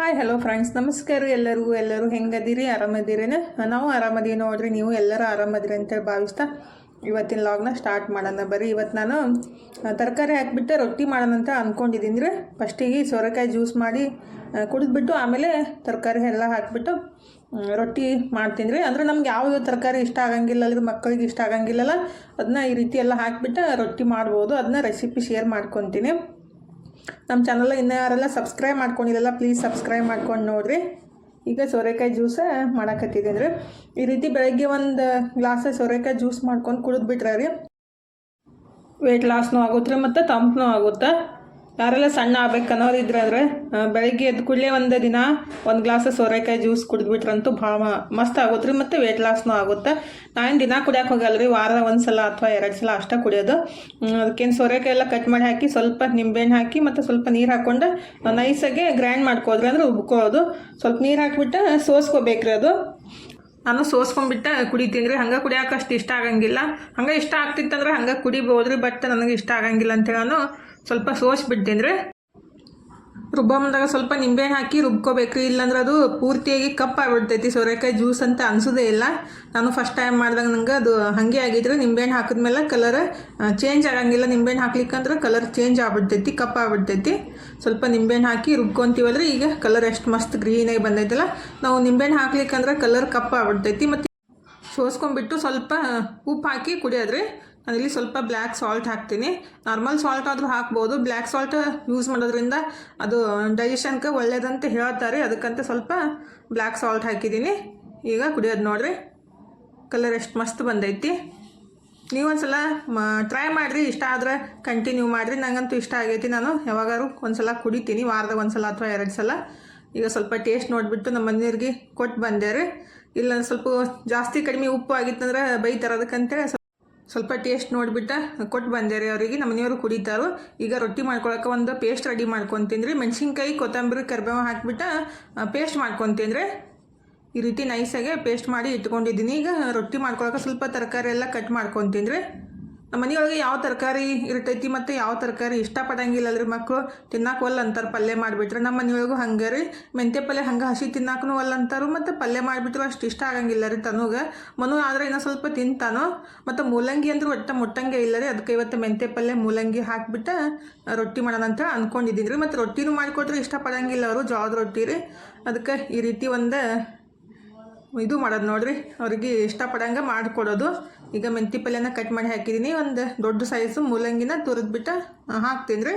Hi hello friends ನಮಸ್ಕಾರ ಎಲ್ಲರಿಗೂ ಎಲ್ಲರೂ ಹೆಂಗದಿರಿ? ಆರಾಮದಿರೇನ ನಾವು ಆರಾಮದೀವಿ ನೋಡ್ರಿ. ನೀವು ಎಲ್ಲರೂ ಆರಾಮದಿರಿ ಅಂತೇಳಿ ಭಾವಿಸ್ತಾ ಇವತ್ತಿನ ಲಾಗ್ನ ಸ್ಟಾರ್ಟ್ ಮಾಡೋಣ ಬರೀ ಇವತ್ತು ನಾನು ತರಕಾರಿ ಹಾಕಿಬಿಟ್ಟು ರೊಟ್ಟಿ ಮಾಡೋಣ ಅಂತ ಅಂದ್ಕೊಂಡಿದ್ದೀನಿ ರೀ. ಫಸ್ಟಿಗೆ ಸೋರೆಕಾಯಿ ಜ್ಯೂಸ್ ಮಾಡಿ ಕುಡಿದ್ಬಿಟ್ಟು ಆಮೇಲೆ ತರಕಾರಿ ಎಲ್ಲ ಹಾಕಿಬಿಟ್ಟು ರೊಟ್ಟಿ ಮಾಡ್ತೀನಿ ರೀ. ಅಂದರೆ ನಮ್ಗೆ ಯಾವುದು ತರಕಾರಿ ಇಷ್ಟ ಆಗಂಗಿಲ್ಲ ಅಲ್ರಿ, ಮಕ್ಕಳಿಗೆ ಇಷ್ಟ ಆಗಂಗಿಲ್ಲಲ್ಲ ಅದನ್ನ ಈ ರೀತಿ ಎಲ್ಲ ಹಾಕಿಬಿಟ್ಟು ರೊಟ್ಟಿ ಮಾಡ್ಬೋದು. ಅದನ್ನ ರೆಸಿಪಿ ಶೇರ್ ಮಾಡ್ಕೊತೀನಿ. ನಮ್ಮ ಚಾನಲ್ ಇನ್ನೂ ಯಾರೆಲ್ಲ ಸಬ್ಸ್ಕ್ರೈಬ್ ಮಾಡ್ಕೊಂಡಿರಲ್ಲ ಪ್ಲೀಸ್ ಸಬ್ಸ್ಕ್ರೈಬ್ ಮಾಡ್ಕೊಂಡು ನೋಡಿರಿ. ಈಗ ಸೋರೆಕಾಯಿ ಜ್ಯೂಸ ಮಾಡಕತ್ತಿದ್ದೀನಿ ರೀ ಈ ರೀತಿ ಬೆಳಗ್ಗೆ ಒಂದು ಗ್ಲಾಸ್ ಸೋರೆಕಾಯಿ ಜ್ಯೂಸ್ ಮಾಡ್ಕೊಂಡು ಕುಡಿದ್ಬಿಟ್ರೆ ರೀ ವೆಯ್ಟ್ ಲಾಸ್ನೂ ಆಗುತ್ತೆ ರೀ ಮತ್ತು ತಂಪನೂ ಆಗುತ್ತೆ. ಯಾರೆಲ್ಲ ಸಣ್ಣ ಆಗ್ಬೇಕು ಅನ್ನೋರು ಇದ್ರೆ ಬೆಳಗ್ಗೆ ಎದ್ದು ಕೂಡಲೇ ಒಂದು ದಿನ ಒಂದು ಗ್ಲಾಸ್ ಸೋರೆಕಾಯಿ ಜ್ಯೂಸ್ ಕುಡಿದ್ಬಿಟ್ರಂತೂ ಭಾಳ ಮಸ್ತ್ ಆಗುತ್ತೆ ರೀ, ಮತ್ತು ವೆಯ್ಟ್ ಲಾಸ್ನೂ ಆಗುತ್ತೆ. ನಾನು ದಿನ ಕುಡಿಯೋಕೆ ಹೋಗಲ್ಲ ರೀ ವಾರ ಒಂದು ಸಲ ಅಥವಾ ಎರಡು ಸಲ ಅಷ್ಟೇ ಕುಡಿಯೋದು. ಅದಕ್ಕೇನು ಸೋರೆಕಾಯಿ ಎಲ್ಲ ಕಟ್ ಮಾಡಿ ಹಾಕಿ ಸ್ವಲ್ಪ ನಿಂಬೆಹಣ್ಣು ಹಾಕಿ ಮತ್ತು ಸ್ವಲ್ಪ ನೀರು ಹಾಕ್ಕೊಂಡು ನೈಸಾಗೆ ಗ್ರೈಂಡ್ ಮಾಡ್ಕೋದ್ರಿ ಅಂದ್ರೆ ಉಬ್ಕೋದು. ಸ್ವಲ್ಪ ನೀರು ಹಾಕಿಬಿಟ್ಟು ಸೋಸ್ಕೋಬೇಕ್ರಿ ಅದು. ನಾನು ಸೋಸ್ಕೊಂಡ್ಬಿಟ್ಟು ಕುಡಿತೀನಿ ರೀ, ಹಂಗೆ ಕುಡಿಯೋಕೆ ಅಷ್ಟು ಇಷ್ಟ ಆಗಂಗಿಲ್ಲ. ಹಂಗೆ ಇಷ್ಟ ಆಗ್ತಿತ್ತಂದ್ರೆ ಹಂಗೆ ಕುಡಿಬೋದ್ರಿ ಬಟ್ ನನಗೆ ಇಷ್ಟ ಆಗಂಗಿಲ್ಲ ಅಂತೇಳಿ ನಾನು ಸ್ವಲ್ಪ ಸೋಸ್ಬಿಟ್ಟು ತಿಂದರೆ ರುಬ್ಬ ಬಂದಾಗ ಸ್ವಲ್ಪ ನಿಂಬೆಹಣ್ಣು ಹಾಕಿ ರುಬ್ಕೋಬೇಕು. ಇಲ್ಲಾಂದ್ರೆ ಅದು ಪೂರ್ತಿಯಾಗಿ ಕಪ್ಪ ಆಗ್ಬಿಡ್ತೈತಿ. ಸೋರೆಕಾಯಿ ಜ್ಯೂಸ್ ಅಂತ ಅನಿಸೋದೇ ಇಲ್ಲ. ನಾನು ಫಸ್ಟ್ ಟೈಮ್ ಮಾಡಿದಾಗ ನಂಗೆ ಅದು ಹಾಗೆ ಆಗಿದ್ರೆ ನಿಂಬೆಹಣ್ಣು ಹಾಕಿದ್ಮೇಲೆ ಕಲರ್ ಚೇಂಜ್ ಆಗಂಗಿಲ್ಲ. ನಿಂಬೆಹಣ್ಣು ಹಾಕ್ಲಿಕ್ಕಂದ್ರೆ ಕಲರ್ ಚೇಂಜ್ ಆಗ್ಬಿಡ್ತೈತಿ ಕಪ್ಪ ಆಗ್ಬಿಡ್ತೈತಿ. ಸ್ವಲ್ಪ ನಿಂಬೆಹಣ್ಣು ಹಾಕಿ ರುಬ್ಕೊಂತೀವಲ್ರಿ ಈಗ ಕಲರ್ ಎಷ್ಟು ಮಸ್ತ್ ಗ್ರೀನಾಗಿ ಬಂದೈತಲ್ಲ. ನಾವು ನಿಂಬೆಹಣ್ಣು ಹಾಕ್ಲಿಕ್ಕಂದ್ರೆ ಕಲರ್ ಕಪ್ಪ ಆಗ್ಬಿಡ್ತೈತಿ. ಮತ್ತು ಸೋಸ್ಕೊಂಡ್ಬಿಟ್ಟು ಸ್ವಲ್ಪ ಉಪ್ಪು ಹಾಕಿ ಕುಡಿಯೋದ್ರಿ. ನಾನಿಲ್ಲಿ ಸ್ವಲ್ಪ ಬ್ಲ್ಯಾಕ್ ಸಾಲ್ಟ್ ಹಾಕ್ತೀನಿ. ನಾರ್ಮಲ್ ಸಾಲ್ಟ್ ಆದರೂ ಹಾಕ್ಬೋದು. ಬ್ಲ್ಯಾಕ್ ಸಾಲ್ಟ್ ಯೂಸ್ ಮಾಡೋದ್ರಿಂದ ಅದು ಡೈಜೆಷನ್ಗೆ ಒಳ್ಳೇದಂತ ಹೇಳ್ತಾರೆ. ಅದಕ್ಕಂತ ಸ್ವಲ್ಪ ಬ್ಲ್ಯಾಕ್ ಸಾಲ್ಟ್ ಹಾಕಿದ್ದೀನಿ. ಈಗ ಕುಡಿಯೋದು ನೋಡಿರಿ. ಕಲರ್ ಎಷ್ಟು ಮಸ್ತ್ ಬಂದೈತಿ. ನೀವು ಒಂದ್ಸಲ ಮ ಟ್ರೈ ಮಾಡಿರಿ. ಇಷ್ಟ ಆದರೆ ಕಂಟಿನ್ಯೂ ಮಾಡಿರಿ. ನಂಗಂತೂ ಇಷ್ಟ ಆಗೈತಿ ನಾನು. ಯಾವಾಗಾರು ಒಂದ್ಸಲ ಕುಡಿತೀನಿ. ವಾರದಾಗ ಒಂದ್ಸಲ ಅಥವಾ ಎರಡು ಸಲ. ಈಗ ಸ್ವಲ್ಪ ಟೇಸ್ಟ್ ನೋಡಿಬಿಟ್ಟು ನಮ್ಮ ಮನೆಯವ್ರಿಗೆ ಕೊಟ್ಟು ಬಂದೆ ರೀ. ಇಲ್ಲ ಸ್ವಲ್ಪ ಜಾಸ್ತಿ ಕಡಿಮೆ ಉಪ್ಪು ಆಗಿತ್ತಂದ್ರೆ ಬೈತಾರೆ. ಅದಕ್ಕಂತೇಳಿ ಸ್ವಲ್ಪ ಟೇಸ್ಟ್ ನೋಡಿಬಿಟ್ಟು ಕೊಟ್ಟು ಬಂದೆ ರೀ ಅವರಿಗೆ. ನಮ್ಮ ಮನೆಯವರು ಕುಡಿತಾರು. ಈಗ ರೊಟ್ಟಿ ಮಾಡ್ಕೊಳಕ್ಕೆ ಒಂದು ಪೇಸ್ಟ್ ರೆಡಿ ಮಾಡ್ಕೊತೀನಿ ಮೆಣಸಿನ್ಕಾಯಿ, ಕೊತ್ತಂಬರಿ, ಕರಿಬೇವು ಹಾಕಿಬಿಟ್ಟು ಪೇಸ್ಟ್ ಮಾಡ್ಕೊತೀನಿ ರೀ ಈ ರೀತಿ ನೈಸಾಗೆ ಪೇಸ್ಟ್ ಮಾಡಿ ಇಟ್ಕೊಂಡಿದ್ದೀನಿ. ಈಗ ರೊಟ್ಟಿ ಮಾಡ್ಕೊಳಕ್ಕೆ ಸ್ವಲ್ಪ ತರಕಾರಿ ಎಲ್ಲ ಕಟ್ ಮಾಡ್ಕೊತೀನಿ ನಮ್ಮ ಮನೆಯೊಳಗೆ ಯಾವ ತರಕಾರಿ ಇರ್ತೈತಿ ಮತ್ತು ಯಾವ ತರಕಾರಿ ಇಷ್ಟಪಡಂಗಿಲ್ಲ ರೀ ಮಕ್ಕಳು ತಿನ್ನಕ್ಕೆ ಒಲ್ಲ ಅಂತಾರೆ, ಪಲ್ಯ ಮಾಡಿಬಿಟ್ರೆ. ನಮ್ಮ ಮನೆಯೊಳಗೂ ಹಂಗೆ ರೀ. ಮೆಂತ್ಯ ಪಲ್ಯ ಹಂಗೆ ಹಸಿ ತಿನ್ನಕ್ಕೂ ಒಲ್ಲ ಅಂತಾರು ಮತ್ತು ಪಲ್ಯ ಮಾಡಿಬಿಟ್ರು ಅಷ್ಟು ಇಷ್ಟ ಆಗಂಗಿಲ್ಲ ರೀ ತನಗೆ. ಮನು ಆದರೆ ಇನ್ನೂ ಸ್ವಲ್ಪ ತಿಂತಾನೋ. ಮತ್ತು ಮೂಲಂಗಿ ಅಂದ್ರೆ ಒಟ್ಟು ಮುಟ್ಟಂಗೆ ಇಲ್ಲ ರೀ. ಅದಕ್ಕೆ ಇವತ್ತು ಮೆಂತ್ಯ ಪಲ್ಯ, ಮೂಲಂಗಿ ಹಾಕಿಬಿಟ್ಟು ರೊಟ್ಟಿ ಮಾಡೋಣ ಅಂತ ಅಂದ್ಕೊಂಡಿದ್ದೀನಿ ರೀ. ಮತ್ತು ರೊಟ್ಟಿನೂ ಮಾಡಿಕೊಟ್ರೆ ಇಷ್ಟಪಡಂಗಿಲ್ಲ ಅವರು, ಜೋಳದ ರೊಟ್ಟಿ ರೀ. ಅದಕ್ಕೆ ಈ ರೀತಿ ಒಂದು ಇದು ಮಾಡೋದು ನೋಡ್ರಿ. ಅವ್ರಿಗೆ ಇಷ್ಟಪಡಂಗೆ ಮಾಡಿಕೊಡೋದು. ಈಗ ಮೆಂತಿ ಪಲ್ಯನ ಕಟ್ ಮಾಡಿ ಹಾಕಿದ್ದೀನಿ ಒಂದು ದೊಡ್ಡ ಸೈಜು ಮೂಲಂಗಿನ ತುರಿದ್ಬಿಟ್ಟು ಹಾಕ್ತೀನಿ ರೀ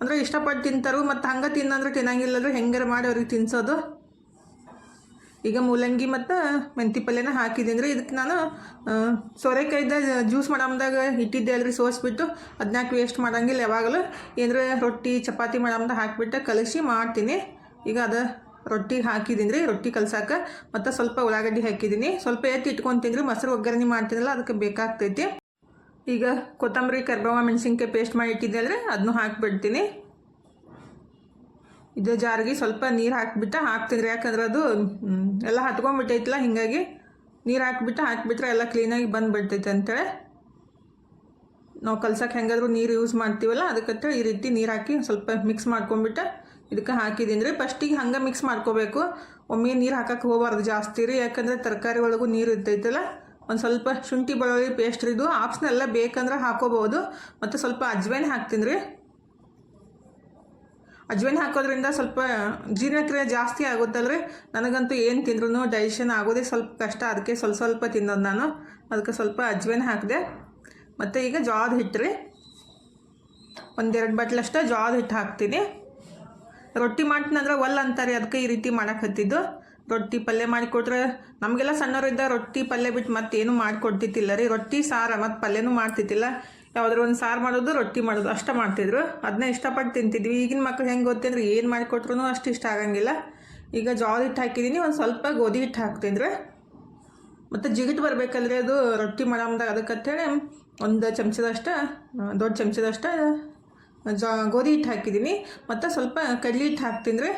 ಅಂದರೆ ಇಷ್ಟಪಟ್ಟು ತಿಂತಾರು, ಮತ್ತು ಹಂಗೆ ತಿನ್ನಂದ್ರೆ ತಿನ್ನಂಗಿಲ್ಲ ರೀ ಹೆಂಗಾರ ಮಾಡಿ ಅವ್ರಿಗೆ ತಿನ್ಸೋದು. ಈಗ ಮೂಲಂಗಿ ಮತ್ತು ಮೆಂತಿ ಪಲ್ಯನ ಹಾಕಿದ್ದೀನಿ ರೀ ಇದಕ್ಕೆ ನಾನು ಸೋರೆಕಾಯ್ದ ಜ್ಯೂಸ್ ಮಾಡಮ್ದಾಗ ಇಟ್ಟಿದ್ದೆ ಅಲ್ರಿ ಸೋಸ್ಬಿಟ್ಟು. ಅದನ್ನಾಕೆ ವೇಸ್ಟ್ ಮಾಡಂಗಿಲ್ಲ ಯಾವಾಗಲೂ. ಏನರ ರೊಟ್ಟಿ, ಚಪಾತಿ ಮಾಡಮ್ದಾಗ ಹಾಕಿಬಿಟ್ಟು ಕಲಸಿ ಮಾಡ್ತೀನಿ. ಈಗ ಅದು ರೊಟ್ಟಿಗೆ ಹಾಕಿದ್ದೀನಿ ರೀ ರೊಟ್ಟಿ ಕಲ್ಸಕ್ಕೆ ಮತ್ತು ಸ್ವಲ್ಪ ಉಳ್ಳಾಗಡ್ಡಿ ಹಾಕಿದ್ದೀನಿ ಸ್ವಲ್ಪ ಎತ್ತಿ ಇಟ್ಕೊತೀನಿ ಮೊಸರು ಒಗ್ಗರಣೆ ಮಾಡ್ತೀನಲ್ಲ, ಅದಕ್ಕೆ ಬೇಕಾಗ್ತೈತಿ. ಈಗ ಕೊತ್ತಂಬರಿ, ಕರ್ಬೇವ, ಮೆಣಸಿನ್ಕಾಯಿ ಪೇಸ್ಟ್ ಮಾಡಿ ಇಟ್ಟಿದ್ದೆ ಅಲ್ರಿ ಅದನ್ನು ಹಾಕಿಬಿಡ್ತೀನಿ. ಇದು ಜಾರಿಗೆ ಸ್ವಲ್ಪ ನೀರು ಹಾಕಿಬಿಟ್ಟು ಹಾಕ್ತೀನಿ ಯಾಕಂದ್ರೆ ಅದು ಎಲ್ಲ ಹತ್ಕೊಂಡ್ಬಿಟ್ಟೈತಲ್ಲ, ಹಿಂಗಾಗಿ ನೀರು ಹಾಕಿಬಿಟ್ಟು ಹಾಕಿಬಿಟ್ರೆ ಎಲ್ಲ ಕ್ಲೀನಾಗಿ ಬಂದುಬಿಡ್ತೈತೆ ಅಂತೇಳಿ. ನಾವು ಕಲ್ಸಕ್ಕೆ ಹೆಂಗಾದ್ರೂ ನೀರು ಯೂಸ್ ಮಾಡ್ತೀವಲ್ಲ ಅದಕ್ಕಂತ ಈ ರೀತಿ ನೀರು ಹಾಕಿ ಸ್ವಲ್ಪ ಮಿಕ್ಸ್ ಮಾಡ್ಕೊಂಡ್ಬಿಟ್ಟು ಇದಕ್ಕೆ ಹಾಕಿದ್ದೀನಿ. ರೀ ಫಸ್ಟಿಗೆ ಹಂಗೆ ಮಿಕ್ಸ್ ಮಾಡ್ಕೋಬೇಕು. ಒಮ್ಮೆ ನೀರು ಹಾಕಕ್ಕೆ ಹೋಗಬಾರ್ದು ಜಾಸ್ತಿ ರೀ. ಯಾಕಂದರೆ ತರಕಾರಿ ಒಳಗೂ ನೀರು ಇರ್ತೈತಲ್ಲ, ಒಂದು ಸ್ವಲ್ಪ ಶುಂಠಿ, ಬೆಳ್ಳುಳ್ಳಿ ಪೇಸ್ಟ್ ಇದು. ಆಪ್ಸ್ನೆಲ್ಲ ಬೇಕಂದ್ರೆ ಹಾಕೋಬೋದು ಮತ್ತು ಸ್ವಲ್ಪ ಅಜ್ವೈನ್ ಹಾಕ್ತೀನಿ ರೀ. ಅಜ್ವೈನ್ ಹಾಕೋದ್ರಿಂದ ಸ್ವಲ್ಪ ಜೀರ್ಣಕ್ರಿಯೆ ಜಾಸ್ತಿ ಆಗುತ್ತಲ್ರಿ. ನನಗಂತೂ ಏನು ತಿಂದ್ರೂ ಡೈಜೆಷನ್ ಆಗೋದೇ ಸ್ವಲ್ಪ ಕಷ್ಟ. ಅದಕ್ಕೆ ಸ್ವಲ್ಪ ಸ್ವಲ್ಪ ತಿನ್ನೋದು ನಾನು. ಅದಕ್ಕೆ ಸ್ವಲ್ಪ ಅಜ್ವೈನ್ ಹಾಕಿದೆ. ಮತ್ತು ಈಗ ಜ್ವಾದ ಹಿಟ್ಟು ರೀ. ಒಂದೆರಡು ಬಟ್ಲಷ್ಟೇ ಜಾದ ಹಿಟ್ಟು ಹಾಕ್ತೀನಿ. ರೊಟ್ಟಿ ಮಾಡ್ತೀನಂದ್ರೆ ಒಲ್ಲ ಅಂತಾರೆ ಅದಕ್ಕೆ ಈ ರೀತಿ ಮಾಡಕ್ಕೆ ಹತ್ತಿದ್ದು. ರೊಟ್ಟಿ ಪಲ್ಯ ಮಾಡಿಕೊಟ್ರೆ ನಮಗೆಲ್ಲ ಸಣ್ಣವರಿದ್ದ ರೊಟ್ಟಿ ಪಲ್ಯ ಬಿಟ್ಟು ಮತ್ತೇನು ಮಾಡಿಕೊಡ್ತಿತ್ತಿಲ್ಲ ರೀ. ರೊಟ್ಟಿ, ಸಾರು ಮತ್ತು ಪಲ್ಯನೂ ಮಾಡ್ತಿದ್ದಿಲ್ಲ ಯಾವುದಾದ್ರು ಒಂದು ಸಾರು ಮಾಡೋದು, ರೊಟ್ಟಿ ಮಾಡೋದು, ಅಷ್ಟೇ ಮಾಡ್ತಿದ್ರು. ಅದನ್ನೇ ಇಷ್ಟಪಟ್ಟು ತಿಂತಿದ್ವಿ. ಈಗಿನ ಮಕ್ಳು ಹೆಂಗೆ ಗೊತ್ತಂದ್ರೆ ಏನು ಮಾಡಿಕೊಟ್ರು ಅಷ್ಟು ಇಷ್ಟ ಆಗಂಗಿಲ್ಲ. ಈಗ ಜೋಳ ಹಿಟ್ಟು ಹಾಕಿದ್ದೀನಿ ಒಂದು ಸ್ವಲ್ಪ ಗೋಧಿ ಹಿಟ್ಟು ಹಾಕ್ತಿದ್ರೆ ಮತ್ತು ಜಿಗಿಟ್ ಬರಬೇಕಲ್ರಿ ಅದು ರೊಟ್ಟಿ ಮಾಡಮ್ದಾಗ. ಅದಕ್ಕಂತೇಳಿ ಒಂದು ಚಮಚದಷ್ಟು, ದೊಡ್ಡ ಚಮಚದಷ್ಟ ಜ ಗೋಧಿ ಹಿಟ್ಟು ಹಾಕಿದ್ದೀನಿ. ಮತ್ತು ಸ್ವಲ್ಪ ಕಡ್ಲಿ ಹಿಟ್ಟು ಹಾಕ್ತೀನಿ ರೀ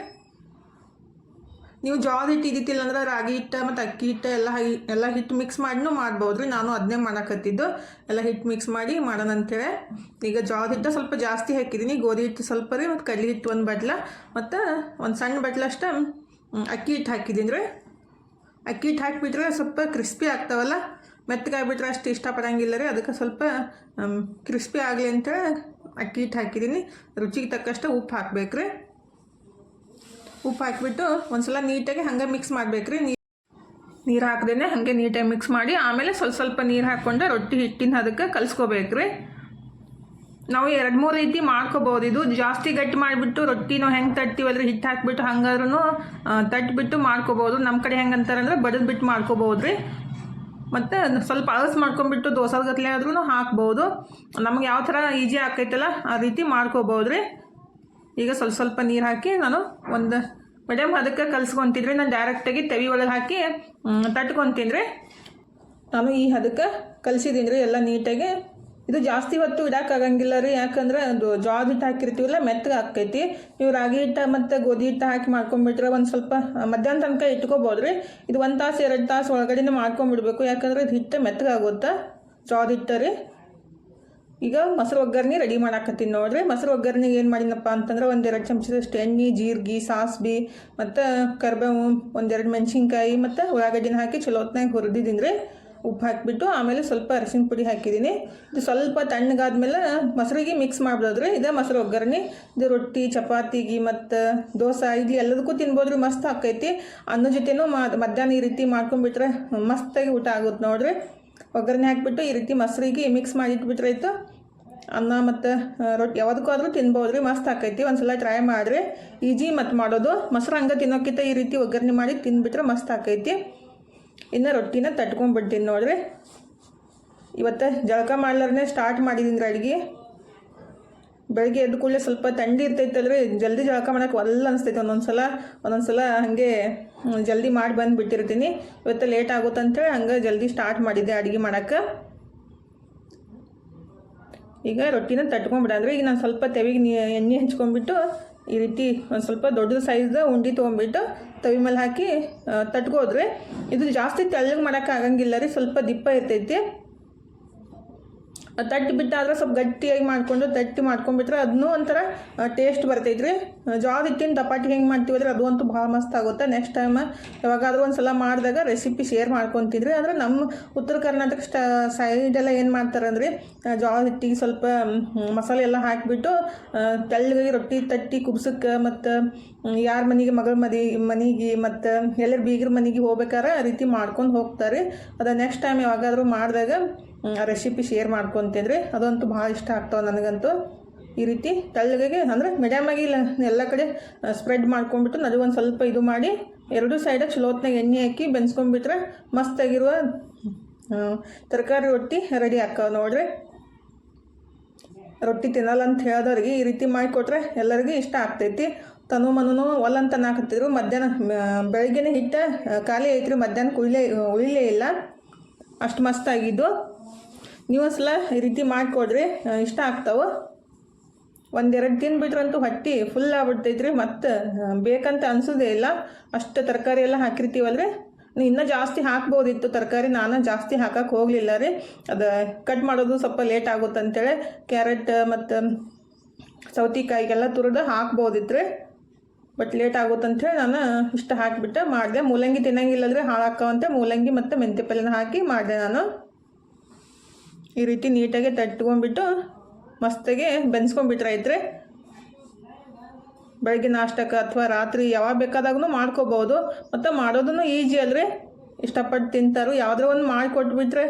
ನೀವು ಜೋಳದ ಹಿಟ್ಟು ಇದ್ದಿತ್ತಿಲ್ಲ ಅಂದ್ರೆ ರಾಗಿ ಹಿಟ್ಟು ಮತ್ತು ಅಕ್ಕಿ ಹಿಟ್ಟು ಎಲ್ಲ ಎಲ್ಲ ಹಿಟ್ಟು ಮಿಕ್ಸ್ ಮಾಡಿನೂ ಮಾಡ್ಬೋದು ರೀ. ನಾನು ಅದನ್ನೇ ಮಾಡಕತ್ತಿದ್ದು. ಎಲ್ಲ ಹಿಟ್ಟು ಮಿಕ್ಸ್ ಮಾಡಿ ಮಾಡೋಣ ಅಂತೇಳಿ ಈಗ ಜೋಳದ ಹಿಟ್ಟು ಸ್ವಲ್ಪ ಜಾಸ್ತಿ ಹಾಕಿದ್ದೀನಿ. ಗೋಧಿ ಹಿಟ್ಟು ಸ್ವಲ್ಪ ರೀ ಮತ್ತು ಕಡಲೆ ಹಿಟ್ಟು ಒಂದು ಬಟ್ಲ ಮತ್ತು ಒಂದು ಸಣ್ಣ ಬಟ್ಲಷ್ಟು ಅಕ್ಕಿ ಹಿಟ್ಟು ಹಾಕಿದ್ದೀನಿ ರೀ. ಅಕ್ಕಿ ಹಿಟ್ಟು ಹಾಕಿಬಿಟ್ರೆ ಸ್ವಲ್ಪ ಕ್ರಿಸ್ಪಿ ಆಗ್ತಾವಲ್ಲ? ಮೆತ್ತಗಾಗ್ಬಿಟ್ರೆ ಅಷ್ಟು ಇಷ್ಟಪಡೋಂಗಿಲ್ಲ ರೀ. ಅದಕ್ಕೆ ಸ್ವಲ್ಪ ಕ್ರಿಸ್ಪಿ ಆಗಲಿ ಅಂತೇಳಿ ಅಕ್ಕಿ ಹಿಟ್ಟು ಹಾಕಿದ್ದೀನಿ. ರುಚಿಗೆ ತಕ್ಕಷ್ಟು ಉಪ್ಪು ಹಾಕಬೇಕ್ರಿ. ರೀ ಉಪ್ಪು ಹಾಕಿಬಿಟ್ಟು ಒಂದ್ಸಲ ನೀಟಾಗಿ ಹಂಗೆ ಮಿಕ್ಸ್ ಮಾಡಬೇಕ್ರಿ. ನೀರು ಹಾಕ್ದೇನೆ ಹಾಗೆ ನೀಟಾಗಿ ಮಿಕ್ಸ್ ಮಾಡಿ ಆಮೇಲೆ ಸ್ವಲ್ಪ ಸ್ವಲ್ಪ ನೀರು ಹಾಕ್ಕೊಂಡು ರೊಟ್ಟಿ ಹಿಟ್ಟಿನ ಅದಕ್ಕೆ ಕಲಿಸ್ಕೋಬೇಕ್ರಿ. ನಾವು ಎರಡು ಮೂರು ರೀತಿ ಮಾಡ್ಕೋಬೋದು. ಇದು ಜಾಸ್ತಿ ಗಟ್ಟಿ ಮಾಡಿಬಿಟ್ಟು ರೊಟ್ಟಿ ನಾವು ಹೆಂಗೆ ತಟ್ತೀವಲ್ರಿ ಹಿಟ್ಟು ಹಾಕಿಬಿಟ್ಟು ಹಂಗಾದ್ರೂ ತಟ್ಟಿಬಿಟ್ಟು ಮಾಡ್ಕೋಬೋದು. ನಮ್ಮ ಕಡೆ ಹೆಂಗೆ ಅಂತಾರಂದ್ರೆ ಬಡದು ಬಿಟ್ಟು ಮಾಡ್ಕೋಬೋದು ರೀ ಮತ್ತು ಸ್ವಲ್ಪ ಅಳಸ್ ಮಾಡ್ಕೊಂಬಿಟ್ಟು ದೋಸೆ ಗತ್ಲೆ ಆದ್ರೂ ಹಾಕ್ಬೋದು. ನಮ್ಗೆ ಯಾವ ಥರ ಈಜಿ ಆಕೈತಲ್ಲ ಆ ರೀತಿ ಮಾಡ್ಕೋಬೋದು ರೀ ಈಗ ಸ್ವಲ್ಪ ಸ್ವಲ್ಪ ನೀರು ಹಾಕಿ ನಾನು ಒಂದು ಮೇಡಮ್ ಅದಕ್ಕೆ ಕಲ್ಸ್ಕೊತಿದ್ರಿ ನಾನು ಡೈರೆಕ್ಟಾಗಿ ತೆವಿ ಒಳಗೆ ಹಾಕಿ ತಟ್ಕೊತೀನಿ ನಾನು ಈ ಅದಕ್ಕೆ ಕಲಿಸಿದ್ದೀನಿ ರೀ ಎಲ್ಲ ನೀಟಾಗಿ. ಇದು ಜಾಸ್ತಿ ಹೊತ್ತು ಇಡೋಕ್ಕಾಗಂಗಿಲ್ಲ ರೀ. ಯಾಕಂದ್ರೆ ಅದು ಜೋಳದ ಹಿಟ್ಟು ಹಾಕಿರ್ತೀವಲ್ಲ, ಮೆತ್ತಗೆ ಆಕೈತಿ ನೀವು ರಾಗಿ ಹಿಟ್ಟು ಮತ್ತು ಗೋಧಿ ಹಿಟ್ಟು ಹಾಕಿ ಮಾಡ್ಕೊಂಡ್ಬಿಟ್ರೆ ಒಂದು ಸ್ವಲ್ಪ ಮಧ್ಯಾಹ್ನ ತನಕ ಇಟ್ಕೋಬೋದು ರೀ. ಇದು ಒಂದು ತಾಸು, ಎರಡು ತಾಸು ಒಳಗಡೆನೇ ಮಾಡ್ಕೊಂಡ್ಬಿಡ್ಬೇಕು ಯಾಕಂದ್ರೆ ಇದು ಹಿಟ್ಟು ಮೆತ್ತಗಾಗುತ್ತೆ ಜೋಳದ ಹಿಟ್ಟು ರೀ. ಈಗ ಮೊಸರು ಒಗ್ಗರಣೆ ರೆಡಿ ಮಾಡಾಕತ್ತೀನಿ ನೋಡ್ರಿ. ಮೊಸರು ಒಗ್ಗರಣೆಗೆ ಏನು ಮಾಡಿನಪ್ಪ ಅಂತಂದ್ರೆ ಒಂದೆರಡು ಚಮಚದಷ್ಟು ಎಣ್ಣೆ, ಜೀರಿಗೆ, ಸಾಸ್ಬಿ, ಮತ್ತು ಕರ್ಬೇವು ಒಂದೆರಡು ಮೆಣಸಿನ್ಕಾಯಿ, ಮತ್ತು ಉಳ್ಳಾಗಡ್ಡಿನ ಹಾಕಿ ಚಲೋ ಹುರಿದಿದ್ದೀನಿ ರೀ. ಉಪ್ಪು ಹಾಕಿಬಿಟ್ಟು ಆಮೇಲೆ ಸ್ವಲ್ಪ ಅರಿಶಿನ ಪುಡಿ ಹಾಕಿದ್ದೀನಿ. ಇದು ಸ್ವಲ್ಪ ತಣ್ಣಗಾದ್ಮೇಲೆ ಮೊಸರಿಗೆ ಮಿಕ್ಸ್ ಮಾಡ್ಬೋದ್ರಿ ಇದೇ ಮೊಸರು ಒಗ್ಗರಣೆ. ಇದು ರೊಟ್ಟಿ ಚಪಾತಿಗೆ ಮತ್ತು ದೋಸೆ, ಇಡ್ಲಿ ಎಲ್ಲದಕ್ಕೂ ತಿನ್ಬೋದ್ರಿ, ಮಸ್ತ್ ಆಕೈತಿ. ಅನ್ನ ಜೊತೆನೂ ಮಧ್ಯಾಹ್ನ ಈ ರೀತಿ ಮಾಡ್ಕೊಂಡ್ಬಿಟ್ರೆ ಮಸ್ತಾಗಿ ಊಟ ಆಗುತ್ತೆ ನೋಡ್ರಿ. ಒಗ್ಗರಣೆ ಹಾಕಿಬಿಟ್ಟು ಈ ರೀತಿ ಮೊಸರಿಗೆ ಮಿಕ್ಸ್ ಮಾಡಿಟ್ಬಿಟ್ರೆ ಆಯ್ತು. ಅನ್ನ ಮತ್ತು ರೊಟ್ಟಿ ಯಾವುದಕ್ಕೂ ತಿನ್ಬೋದು ರೀ ಮಸ್ತ್ ಆಕೈತಿ. ಒಂದ್ಸಲ ಟ್ರೈ ಮಾಡಿರಿ. ಈಜಿ ಮತ್ತು ಮಾಡೋದು. ಮೊಸರು ಹಂಗೆ ತಿನ್ನೋಕ್ಕಿಂತ ಈ ರೀತಿ ಒಗ್ಗರಣೆ ಮಾಡಿ ತಿಂದುಬಿಟ್ರೆ ಮಸ್ತ್ ಆಕೈತಿ. ಇನ್ನು ರೊಟ್ಟಿನ ತಟ್ಕೊಂಡ್ಬಿಡ್ತೀನಿ ನೋಡ್ರಿ. ಇವತ್ತು ಜಳಕ ಮಾಡ್ಲಾರನೆ ಸ್ಟಾರ್ಟ್ ಮಾಡಿದ್ದೀನಿ ರೀ ಅಡುಗೆ. ಬೆಳಗ್ಗೆ ಎದ್ದ ಕೂಡಲೇ ಸ್ವಲ್ಪ ಥಂಡಿ ಇರ್ತೈತಲ್ರಿ, ಜಲ್ದಿ ಜಳಕ ಮಾಡೋಕೆ ಒಲ್ಲ ಅನಿಸ್ತೈತೆ ಒಂದೊಂದು ಸಲ ಒಂದೊಂದು ಸಲ ಹಾಗೆ ಜಲ್ದಿ ಮಾಡಿ ಬಂದು ಬಿಟ್ಟಿರ್ತೀನಿ. ಇವತ್ತು ಲೇಟ್ ಆಗುತ್ತಂತೇಳಿ ಹಂಗೆ ಜಲ್ದಿ ಸ್ಟಾರ್ಟ್ ಮಾಡಿದ್ದೆ ಅಡುಗೆ ಮಾಡೋಕ್ಕೆ ಈಗ ರೊಟ್ಟಿನ ತಟ್ಕೊಂಡ್ಬಿಡಂದ್ರೆ ಈಗ ನಾನು ಸ್ವಲ್ಪ ತೆವಿಗೆ ನೀ, ಎಣ್ಣೆ ಹಚ್ಕೊಂಡ್ಬಿಟ್ಟು ಈ ರೀತಿ ಒಂದು ಸ್ವಲ್ಪ ದೊಡ್ಡ ಸೈಜ್ದ ಉಂಡೆ ತೊಗೊಂಬಿಟ್ಟು ತವಿ ಮೇಲೆ ಹಾಕಿ ತಟ್ಕೋದ್ರೆ ಇದು ಜಾಸ್ತಿ ತೆಳ್ಳಗೆ ಮಾಡೋಕ್ಕಾಗಂಗಿಲ್ಲ ರೀ, ಸ್ವಲ್ಪ ದಿಪ್ಪ ಇರ್ತೈತಿ. ತಟ್ಟಿ ಬಿಟ್ಟಾದ್ರೆ ಸ್ವಲ್ಪ ಗಟ್ಟಿಯಾಗಿ ಮಾಡಿಕೊಂಡು ತಟ್ಟಿ ಮಾಡ್ಕೊಂಡ್ಬಿಟ್ರೆ ಅದನ್ನೂ ಒಂಥರ ಟೇಸ್ಟ್ ಬರ್ತೈತೆ ರೀ ಜೋಳದ ಹಿಟ್ಟಿನ ದಪಾಟಿ ಹೆಂಗೆ ಮಾಡ್ತೀವಿ ಅದು ಅಂತೂ ಭಾಳ ಮಸ್ತ್ ಆಗುತ್ತೆ. ನೆಕ್ಸ್ಟ್ ಟೈಮ್ ಯಾವಾಗಾದರೂ ಒಂದು ಸಲ ಮಾಡಿದಾಗ ರೆಸಿಪಿ ಶೇರ್ ಮಾಡ್ಕೊತಿದ್ರಿ. ಆದರೆ ನಮ್ಮ ಉತ್ತರ ಕರ್ನಾಟಕ ಸ್ಟ ಸೈಡೆಲ್ಲ ಏನು ಮಾಡ್ತಾರೆ ಅಂದ್ರೆ ಹಿಟ್ಟಿಗೆ ಸ್ವಲ್ಪ ಮಸಾಲೆ ಎಲ್ಲ ಹಾಕಿಬಿಟ್ಟು ತೆಳ್ಳಗಾಗಿ ರೊಟ್ಟಿ ತಟ್ಟಿ ಕುಬ್ಸಕ್ಕೆ ಮತ್ತು ಯಾರ ಮನೆಗೆ ಮಗಳ ಮದಿ, ಮನೆಗೆ ಮತ್ತು ಎಲ್ಲರ ಬೀಗರ ಮನೆಗೆ ಹೋಗ್ಬೇಕಾದ್ರೆ ಆ ರೀತಿ ಮಾಡ್ಕೊಂಡು ಹೋಗ್ತಾರೆ. ಅದು ನೆಕ್ಸ್ಟ್ ಟೈಮ್ ಯಾವಾಗಾದರೂ ಮಾಡಿದಾಗ ರೆಸಿಪಿ ಶೇರ್ ಮಾಡ್ಕೊತಿದ್ರೆ ಅದಂತೂ ಭಾಳ ಇಷ್ಟ ಆಗ್ತಾವೆ ನನಗಂತೂ. ಈ ರೀತಿ ತಳ್ಳಗೆ ಅಂದರೆ ಮೀಡಿಯಮಾಗಿ ಇಲ್ಲ ಎಲ್ಲ ಕಡೆ ಸ್ಪ್ರೆಡ್ ಮಾಡ್ಕೊಂಡ್ಬಿಟ್ಟು ನಡು ಒಂದು ಸ್ವಲ್ಪ ಇದು ಮಾಡಿ ಎರಡೂ ಸೈಡಾಗ ಚಲೋತ್ನಾಗ ಎಣ್ಣೆ ಹಾಕಿ ಬೆನ್ಸ್ಕೊಂಡ್ಬಿಟ್ರೆ ಮಸ್ತಾಗಿರುವ ತರಕಾರಿ ರೊಟ್ಟಿ ರೆಡಿ ಆಕ್ಕಾವ ನೋಡ್ರಿ. ರೊಟ್ಟಿ ತಿನ್ನಲ್ಲ ಅಂತ ಹೇಳಿದವ್ರಿಗೆ ಈ ರೀತಿ ಮಾಡಿಕೊಟ್ರೆ ಎಲ್ಲರಿಗೂ ಇಷ್ಟ ಆಗ್ತೈತಿ. ತನು ಮನೂ ಒಲ್ಲ ಅಂತ ನಾಕತ್ತಿದ್ರು ಮಧ್ಯಾಹ್ನ ಬೆಳಗ್ಗೆನೇ ಹಿಟ್ಟು ಖಾಲಿ ಐತ್ರಿ. ಮಧ್ಯಾಹ್ನ ಕುಯ್ಲೇ ಉಳಿಲೇ ಇಲ್ಲ. ಅಷ್ಟು ಮಸ್ತಾಗಿದ್ದು ನೀವು ಸಲ ಈ ರೀತಿ ಮಾಡಿಕೊಡ್ರಿ ಇಷ್ಟ ಆಗ್ತಾವೆ. ಒಂದೆರಡು ದಿನ ಬಿಟ್ರಂತೂ ಹೊಟ್ಟೆ ಫುಲ್ ಆಗ್ಬಿಡ್ತೈತ್ರಿ, ಮತ್ತು ಬೇಕಂತ ಅನ್ಸೋದೇ ಇಲ್ಲ. ಅಷ್ಟು ತರಕಾರಿ ಎಲ್ಲ ಹಾಕಿರ್ತೀವಲ್ರಿ? ಇನ್ನೂ ಜಾಸ್ತಿ ಹಾಕ್ಬೋದಿತ್ತು ತರಕಾರಿ, ನಾನು ಜಾಸ್ತಿ ಹಾಕಕ್ಕೆ ಹೋಗಲಿಲ್ಲ ರೀ. ಅದು ಕಟ್ ಮಾಡೋದು ಸ್ವಲ್ಪ ಲೇಟ್ ಆಗುತ್ತೆ ಅಂತೇಳಿ ಕ್ಯಾರೆಟ್, ಮತ್ತು, ಸೌತೆಕಾಯಿಗೆಲ್ಲ ತುರಿದು ಹಾಕ್ಬೋದಿತ್ತು ರೀ ಬಟ್ ಲೇಟ್ ಆಗುತ್ತೆ ಅಂಥೇಳಿ ನಾನು ಇಷ್ಟ ಹಾಕಿಬಿಟ್ಟು ಮಾಡಿದೆ. ಮೂಲಂಗಿ ತಿನ್ನಂಗಿಲ್ಲದ್ರೆ ಹಾಳಾಕ್ಕವಂತೆ ಮೂಲಂಗಿ ಮತ್ತು ಮೆಂತೆ ಪಲ್ಯನ ಹಾಕಿ ಮಾಡಿದೆ ನಾನು. ಈ ರೀತಿ ನೀಟಾಗಿ ತಟ್ಕೊಂಡ್ಬಿಟ್ಟು ಮಸ್ತಾಗೆ ಬೆನ್ಸ್ಕೊಂಡ್ಬಿಟ್ರೆ ಇದ್ರೆ ಬೆಳಗ್ಗೆ ನಾಷ್ಟಕ್ಕೆ ಅಥವಾ ರಾತ್ರಿ ಯಾವಾಗ ಬೇಕಾದಾಗೂ ಮಾಡ್ಕೋಬೋದು. ಮತ್ತು ಮಾಡೋದನ್ನು ಈಜಿ ಅಲ್ರಿ ಇಷ್ಟಪಟ್ಟು ತಿಂತಾರು. ಯಾವುದ್ರ ಒಂದು ಮಾಡಿಕೊಟ್ಬಿಟ್ರೆ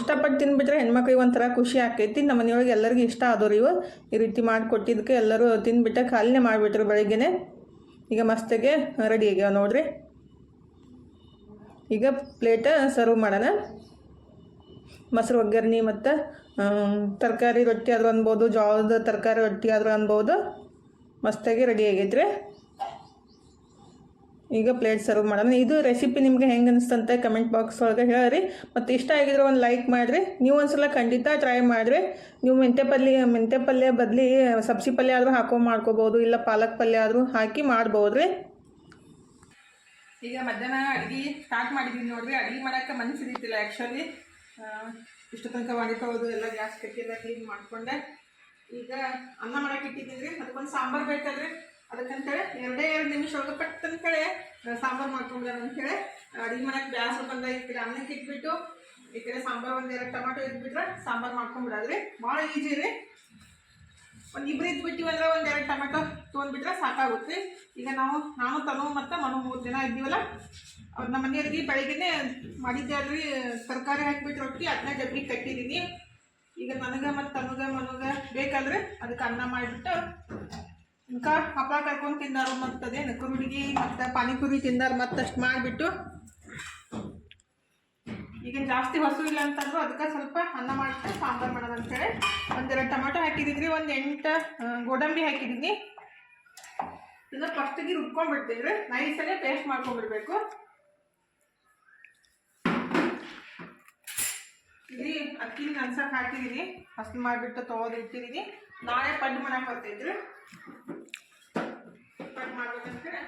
ಇಷ್ಟಪಟ್ಟು ತಿಂದ್ಬಿಟ್ರೆ ಹೆಣ್ಮಕ್ಳಿಗೆ ಒಂಥರ ಖುಷಿ ಆಕೈತಿ. ನಮ್ಮ ಮನೆಯೊಳಗೆ ಎಲ್ಲರಿಗೂ ಇಷ್ಟ ಆದವ್ರು ಇವು ಈ ರೀತಿ ಮಾಡಿಕೊಟ್ಟಿದ್ದಕ್ಕೆ ಎಲ್ಲರೂ ತಿಂದ್ಬಿಟ್ಟು ಖಾಲಿನೇ ಮಾಡಿಬಿಟ್ರು ಬೆಳಗ್ಗೆನೆ. ಈಗ ಮಸ್ತಾಗೆ ರೆಡಿ ಆಗ್ಯಾವ ನೋಡ್ರಿ. ಈಗ ಪ್ಲೇಟ ಸರ್ವ್ ಮಾಡೋಣ. ಮೊಸರು ಒಗ್ಗರಣೆ ಮತ್ತು ತರಕಾರಿ ರೊಟ್ಟಿ ಆದರೂ ಅನ್ಬೋದು, ಜೋಳದ ತರಕಾರಿ ರೊಟ್ಟಿ ಆದರೂ ಅನ್ಬೋದು, ಮಸ್ತಾಗಿ ರೆಡಿ ಆಗೈತ್ರಿ. ಈಗ ಪ್ಲೇಟ್ ಸರ್ವ್ ಮಾಡೋಣ. ಇದು ರೆಸಿಪಿ ನಿಮಗೆ ಹೆಂಗೆ ಅನಿಸ್ತಂತ ಕಮೆಂಟ್ ಬಾಕ್ಸ್ ಒಳಗೆ ಹೇಳಿರಿ ಮತ್ತು ಇಷ್ಟ ಆಗಿದ್ರೆ ಒಂದು ಲೈಕ್ ಮಾಡಿರಿ. ನೀವು ಒಂದ್ಸಲ ಖಂಡಿತ ಟ್ರೈ ಮಾಡಿರಿ. ನೀವು ಮೆಂತ್ಯ ಪಲ್ಯ ಮೆಂತ್ಯ ಪಲ್ಯ ಬದಲಿ ಸಬ್ಸಿ ಪಲ್ಯ ಆದರೂ ಹಾಕೋ ಮಾಡ್ಕೋಬೋದು, ಇಲ್ಲ ಪಾಲಕ್ ಪಲ್ಯ ಆದರೂ ಹಾಕಿ ಮಾಡ್ಬೋದು ರೀ ಈಗ ಮಧ್ಯಾಹ್ನ ಅಡುಗೆ ಸ್ಟಾರ್ಟ್ ಮಾಡಿದ್ದೀನಿ ನೋಡ್ರಿ. ಅಡುಗೆ ಮಾಡೋಕ್ಕೆ ಮನಸ್ಸು ಇದ್ದಿತ್ತಿಲ್ಲ ಆ್ಯಕ್ಚುಲಿ ಇಷ್ಟು ತನಕ ಮಾಡಿಕೊಳ್ಳೋದು ಎಲ್ಲ ಗ್ಯಾಸ್ ಕಟ್ಟಿ ಎಲ್ಲ ಕ್ಲೀನ್ ಮಾಡಿಕೊಂಡೆ. ಈಗ ಅನ್ನ ಮಾಡಕ್ಕೆ ಇಟ್ಟಿದ್ದೀನಿ ಅದಕ್ಕೊಂದು ಸಾಂಬಾರು ಬೇಕಲ್ರಿ ಅದಕ್ಕಂತೇಳಿ ಎರಡೇ ಎರಡು ನಿಮಿಷ ಒಳಗೆ ಪಟ್ ಅಂತೇಳಿ ಸಾಂಬಾರು ಮಾಡ್ಕೊಂಡಿದ್ದಾರೆ ಅಂತೇಳಿ ಅಡುಗೆ ಮಾಡಕ್ಕೆ ಗ್ಯಾಸ್ ಬಂದ ಈ ಕಡೆ ಅನ್ನಕ್ಕೆ ಇಟ್ಬಿಟ್ಟು, ಈ ಕಡೆ ಸಾಂಬಾರು ಒಂದು ಎರಡು ಟೊಮಾಟೊ ಇಟ್ಬಿಟ್ರೆ ಸಾಂಬಾರು ಮಾಡ್ಕೊಂಡ್ಬಿಡೋದ್ರಿ ಭಾಳ ಈಜಿ ರೀ. ಒಂದು ಇಬ್ರು ಇದ್ಬಿಟ್ಟಿವಿ ಅಂದ್ರೆ ಒಂದು ಎರಡು ಟೊಮೆಟೊ ತೊಗೊಂಡ್ಬಿಟ್ರೆ ಸಾಕಾಗುತ್ತೆ. ಈಗ ನಾವು, ನಾನು, ತನು ಮತ್ತು ಮನು ಮೂರು ಜನ ಇದ್ದೀವಲ್ಲ? ಅವ್ರು ನಮ್ಮ ಮನೆಯವ್ರಿಗೆ ಬೆಳಗ್ಗೆ ಮಾಡಿದ್ದೆ ಅಲ್ರಿ ತರಕಾರಿ ಹಾಕಿಬಿಟ್ಟು ರೊಟ್ಟಿ ಅದನ್ನ ಜಗ್ಗಿ ಕಟ್ಟಿದ್ದೀನಿ ಈಗ ನನಗೆ ಮತ್ತು ತನಗೆ, ಮನಗೆ ಬೇಕಾದ್ರೆ ಅದಕ್ಕೆ ಅನ್ನ ಮಾಡಿಬಿಟ್ಟು ಇಂಕಾ ಹಪ್ಪಳ ಕರ್ಕೊಂಡು ತಿಂದಾರು ಮತ್ತು ಅದೇನು, ಕುರುಡಿಗೆ ಮತ್ತು ಪಾನಿಪುರಿ ತಿಂದಾರು ಮತ್ತಷ್ಟು ಮಾಡಿಬಿಟ್ಟು ಈಗ ಜಾಸ್ತಿ ಹಸು ಇಲ್ಲ ಅಂತಂದ್ರು ಅದಕ್ಕೆ ಸ್ವಲ್ಪ ಅನ್ನ ಮಾಡಿದ್ರೆ ಸಾಂಬಾರು ಮಾಡೋದು ಅಂತೇಳಿ. ಒಂದೆರಡು ಟೊಮೆಟೊ ಹಾಕಿದ್ದೀನಿ ಒಂದು ಎಂಟು ಗೋಡಂಬಿ ಹಾಕಿದ್ದೀನಿ. ಇದನ್ನ ಫಸ್ಟಿಗೆ ರುಬ್ಕೊಂಡ್ಬಿಡ್ತೀವಿ. ನೈಸಲ್ಲೇ ಪೇಸ್ಟ್ ಮಾಡ್ಕೊಂಡ್ಬಿಡ್ಬೇಕು. ಇಲ್ಲಿ ಅಕ್ಕಿ ನನ್ಸಕ್ಕೆ ಹಾಕಿದ್ದೀನಿ ಹಸು ಮಾಡಿಬಿಟ್ಟು ತೊಗೊಂಡು ಇಟ್ಟಿದ್ದೀನಿ ನಾಳೆ ಪಡ್ಡು ಮಾಡಕ್ಕೆ ಬರ್ತೈತ್ರಿ ಪಡ್ಡು ಮಾಡ್ಬೇಕಂತೇಳಿ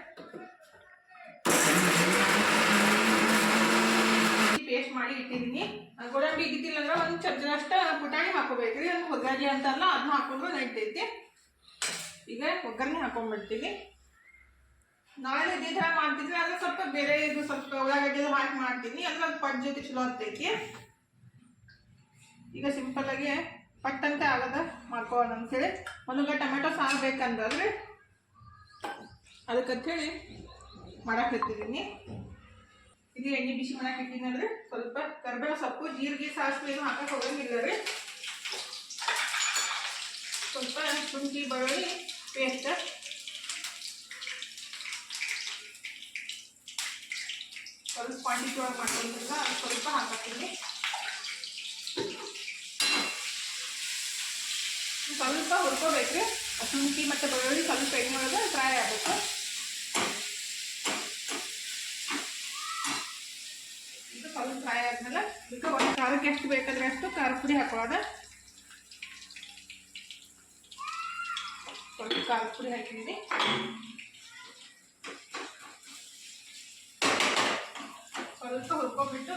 ಪೇಸ್ಟ್ ಮಾಡಿ ಇಟ್ಟಿದ್ದೀನಿ. ಗೋಡಂಬಿ ಇದ್ದಿಲ್ಲ ಅಂದ್ರೆ ಒಂದು ಚಮಚದಷ್ಟ ಪುಟಾಣಿ ಹಾಕೋಬೇಕ್ರಿ ಒಂದು ಒಗ್ಗರಣೆ ಅಂತಲ್ಲ ಅದನ್ನ ಹಾಕೊಂಡ್ರು ನಡೀತೈತಿ ಈಗ ಒಗ್ಗರಣೆ ಹಾಕೊಂಡ್ಬಿಡ್ತೀವಿ. ನಾಳೆ ಇದೇ ಥರ ಮಾಡ್ತಿದ್ರೆ ಅದ್ರ ಸ್ವಲ್ಪ ಬೇರೆ ಇದು ಸ್ವಲ್ಪ ಉಳ್ಳಾಗಡ್ಡಿ ಹಾಕಿ ಮಾಡ್ತೀನಿ. ಅಂದ್ರೆ ಅದು ಪಟ್ ಜೊತೆ ಚಲೋ ಆಗ್ತೈತಿ. ಈಗ ಸಿಂಪಲ್ ಆಗಿ ಪಟ್ಟಂತೆ ಆಗದ ಮಾಡ್ಕೊಳ್ಳೋಣ ಅಂತೇಳಿ ಒಂದೊಂದು ಟೊಮೆಟೊ ಸಾರು ಬೇಕಂದ್ರೆ ಅದಕ್ಕಂತೇಳಿ ಮಾಡಕ್ಕೆ ಇರ್ತಿದ್ದೀನಿ ಇದು ಎಣ್ಣೆ ಬಿಸಿ ಮಾಡಕ್ಕೆ ಇಟ್ಟಿನಂದ್ರೆ ಸ್ವಲ್ಪ ಕರ್ಬೇವ ಸೊಪ್ಪು, ಜೀರಿಗೆ ಸಾಸಿವೆ ಏನು ಹಾಕಕ್ಕೆ ಹೋಗಂಗಿಲ್ಲ ರೀ. ಸ್ವಲ್ಪ ಶುಂಠಿ, ಬೆಳ್ಳುಳ್ಳಿ ಪೇಸ್ಟ್. ಸ್ವಲ್ಪ ಕ್ವಾಂಟಿಟಿ ಒಳಗೆ ಮಾಡ್ಕೊಂಡಿಲ್ಲ ಸ್ವಲ್ಪ ಹಾಕತ್ತೀನಿ. ಸ್ವಲ್ಪ ಹುರ್ಕೋಬೇಕ್ರಿ. ಆ ಶುಂಠಿ ಮತ್ತು ಬೆಳ್ಳುಳ್ಳಿ ಸ್ವಲ್ಪ ಎಣ್ಣೆ ಒಳಗೆ ಫ್ರೈ ಆಗಬೇಕು ಇದು ಸ್ವಲ್ಪ ಫ್ರೈ ಆದ್ಮೇಲೆ ಇದಕ್ಕೆ ಒಂದು ಖಾರಕ್ಕೆ ಎಷ್ಟು ಬೇಕಾದ್ರೆ ಅಷ್ಟು ಖಾರ ಪುಡಿ ಹಾಕೊಳ್ಳೋದು ಸ್ವಲ್ಪ ಖಾರ ಪುಡಿ ಹಾಕಿದ್ದೀನಿ. ಸ್ವಲ್ಪ ಹುರ್ಕೊಂಡ್ಬಿಟ್ಟು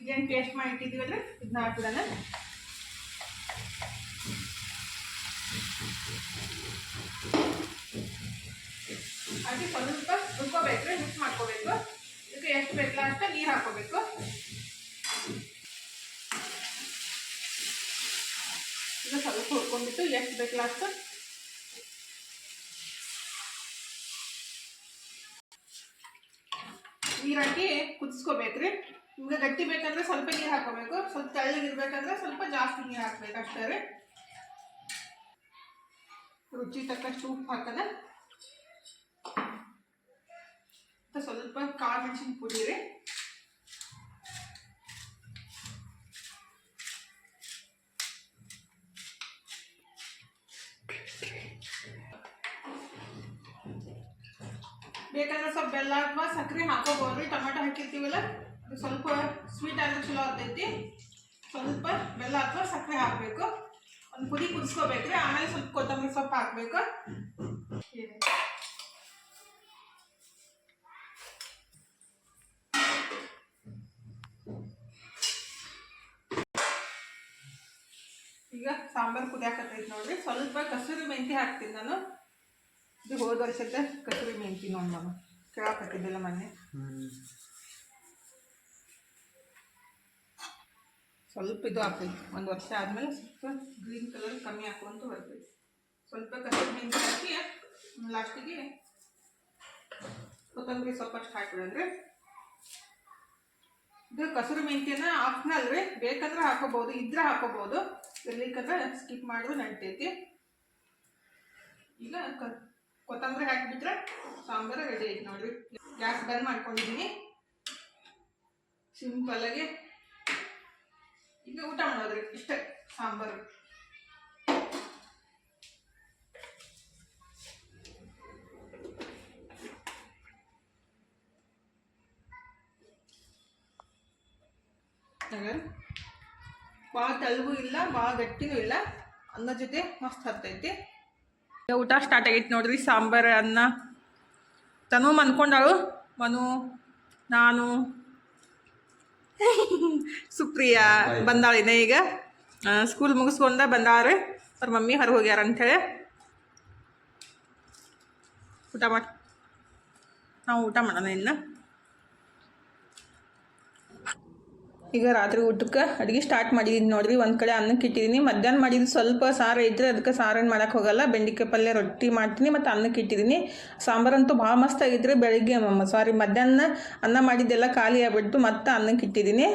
ಇದೇನು ಪೇಸ್ಟ್ ಮಾಡಿ ಇಟ್ಟಿದ್ದೀವಲ್ಲ ಇದನ್ನ ಹಾಕಿದಾನ ಹಾಗೆ ಸ್ವಲ್ಪ ರುಬ್ಕೋಬೇಕು ಮಿಕ್ಸ್ ಮಾಡ್ಕೋಬೇಕು. ಇದಕ್ಕೆ ಎಷ್ಟು ಬೇಕಲ್ಲ ಅಷ್ಟು ನೀರು ಹಾಕೋಬೇಕು ಇದು ಸ್ವಲ್ಪ ಹುರ್ಕೊಂಡ್ಬಿಟ್ಟು ಎಷ್ಟು ಬೇಕಲ್ಲ ಅಷ್ಟು ನೀರು ಹಾಕಿ ಕುದಿಸ್ಕೋಬೇಕ್ರಿ. ನಿಮ್ಗೆ ಗಟ್ಟಿ ಬೇಕಂದ್ರೆ ಸ್ವಲ್ಪ ನೀರು ಹಾಕೋಬೇಕು ಸ್ವಲ್ಪ ತೆಳ್ಳಗಿರ್ಬೇಕಂದ್ರೆ ಸ್ವಲ್ಪ ಜಾಸ್ತಿ ನೀರು ಹಾಕ್ಬೇಕು ಅಷ್ಟೇ ರುಚಿ ತಕ್ಕಷ್ಟು ಉಪ್ಪು ಹಾಕದ ಮತ್ತೆ ಸ್ವಲ್ಪ ಕಾಳು ಮೆಣಸಿನ ಪುಡಿ ರೀ ಬೇಕಾದ್ರೆ ಸ್ವಲ್ಪ ಬೆಲ್ಲ ಅಥವಾ ಸಕ್ಕರೆ ಹಾಕೋಬೋದು ಟೊಮೆಟೊ ಹಾಕಿರ್ತೀವಲ್ಲ ಅದು ಸ್ವಲ್ಪ ಸ್ವೀಟ್ ಆದ್ರೆ ಚಲೋ ಆಗ್ತೈತಿ ಸ್ವಲ್ಪ ಬೆಲ್ಲ ಅಥವಾ ಸಕ್ಕರೆ ಹಾಕಬೇಕು ಒಂದು ಪುಡಿ ಕುದಿಸ್ಕೋಬೇಕ್ರಿ ಆಮೇಲೆ ಸ್ವಲ್ಪ ಕೊತ್ತಂಬರಿ ಸೊಪ್ಪು ಹಾಕಬೇಕು ಈಗ ಸಾಂಬಾರು ಕುದಿಯಾಕತ್ತೈತಿ ನೋಡ್ರಿ. ಸ್ವಲ್ಪ ಕಸೂರಿ ಮೆಂತಿ ಹಾಕ್ತೀನಿ ನಾನು. ಇದು ಹೋದ ವರ್ಷದ ಕಸೂರಿ ಮೆಂತಿ ನೋಡಿ ನಾನು ಕೇಳಾಕತ್ತಿದ್ದಿಲ್ಲ ಮೊನ್ನೆ. ಸ್ವಲ್ಪ ಇದು ಹಾಕ್ತೈತಿ ಒಂದು ವರ್ಷ ಆದಮೇಲೆ ಸ್ವಲ್ಪ ಗ್ರೀನ್ ಕಲರ್ ಕಮ್ಮಿ ಹಾಕೊಂತ ಬರ್ತೈತಿ. ಸ್ವಲ್ಪ ಕಸೂರಿ ಮೆಂತಿ ಹಾಕಿ ಲಾಸ್ಟಿಗೆ ಕೊತ್ತಂಬರಿ ಸ್ವಲ್ಪ ಅಷ್ಟು ಹಾಕಿಬಿಡಂದ್ರೆ ಇದು ಕಸೂರಿ ಮೆಂತಿಯನ್ನು ಹಾಕ್ನಲ್ರಿ ಬೇಕಂದ್ರೆ ಹಾಕೋಬಹುದು, ಇದ್ರೆ ಹಾಕೋಬಹುದು. ಇರ್ಲಿಕ್ಕಂದ್ರೆ ಸ್ಕಿಪ್ ಮಾಡಿದ್ರೆ ನಡಿತೈತಿ. ಈಗ ಕೊತ್ತಂಬರಿ ಹಾಕಿಬಿಟ್ರೆ ಸಾಂಬಾರು ರೆಡಿ ಐತಿ ನೋಡ್ರಿ. ಗ್ಯಾಸ್ ಬಂದ್ ಮಾಡ್ಕೊಂಡಿದ್ದೀನಿ ಸಿಂಪಲ್ ಆಗಿ. ಈಗ ಊಟ ಮಾಡೋದ್ರಿ, ಇಷ್ಟೇ ಸಾಂಬಾರು. ಭಾಳ ತೆಳಗೂ ಇಲ್ಲ ಭಾಳ ಗಟ್ಟಿನೂ ಇಲ್ಲ. ಅನ್ನ ಜೊತೆ ಮಸ್ತ್ ಹತ್ತೈತಿ ಊಟ ಸ್ಟಾರ್ಟ್ ಆಗೈತಿ ನೋಡ್ರಿ ಸಾಂಬಾರು ಅನ್ನ. ತನು ಮನ್ಕೊಂಡಾಳು ಮನು ನಾನು. ಸುಪ್ರಿಯಾ ಬಂದಾಳಿನ ಈಗ. ಸ್ಕೂಲ್ ಮುಗಿಸ್ಕೊಂಡ ಬಂದಾರೆ ಅವ್ರ ಮಮ್ಮಿ ಹೊರಗೆ ಹೋಗ್ಯಾರ ಅಂಥೇಳಿ ಊಟ ಮಾಡಿ ನಾವು ಊಟ ಮಾಡೋಣ ಇನ್ನು. ಈಗ ರಾತ್ರಿ ಊಟಕ್ಕೆ ಅಡುಗೆ ಸ್ಟಾರ್ಟ್ ಮಾಡಿದ್ದೀನಿ ನೋಡಿರಿ. ಒಂದು ಕಡೆ ಅನ್ನಕ್ಕೆ ಇಟ್ಟಿದ್ದೀನಿ ಮಧ್ಯಾಹ್ನ ಮಾಡಿದ್ದು ಸ್ವಲ್ಪ ಸಾರ ಇದ್ದರೆ ಅದಕ್ಕೆ ಸಾರನ್ನು ಮಾಡೋಕ್ಕೆ ಹೋಗಲ್ಲ. ಬೆಂಡಿಕಾಯಿ ಪಲ್ಯ ರೊಟ್ಟಿ ಮಾಡ್ತೀನಿ ಮತ್ತು ಅನ್ನಕ್ಕೆ ಇಟ್ಟಿದ್ದೀನಿ ಸಾಂಬಾರಂತೂ ಭಾಳ ಮಸ್ತ್ ಆಗಿದ್ರೆ ಬೆಳಗ್ಗೆ ಸಾರಿ ಮಧ್ಯಾಹ್ನ ಅನ್ನ ಮಾಡಿದ್ದೆಲ್ಲ ಖಾಲಿ ಆಗಿಬಿಟ್ಟು ಮತ್ತೆ ಅನ್ನಕ್ಕೆ ಇಟ್ಟಿದ್ದೀನಿ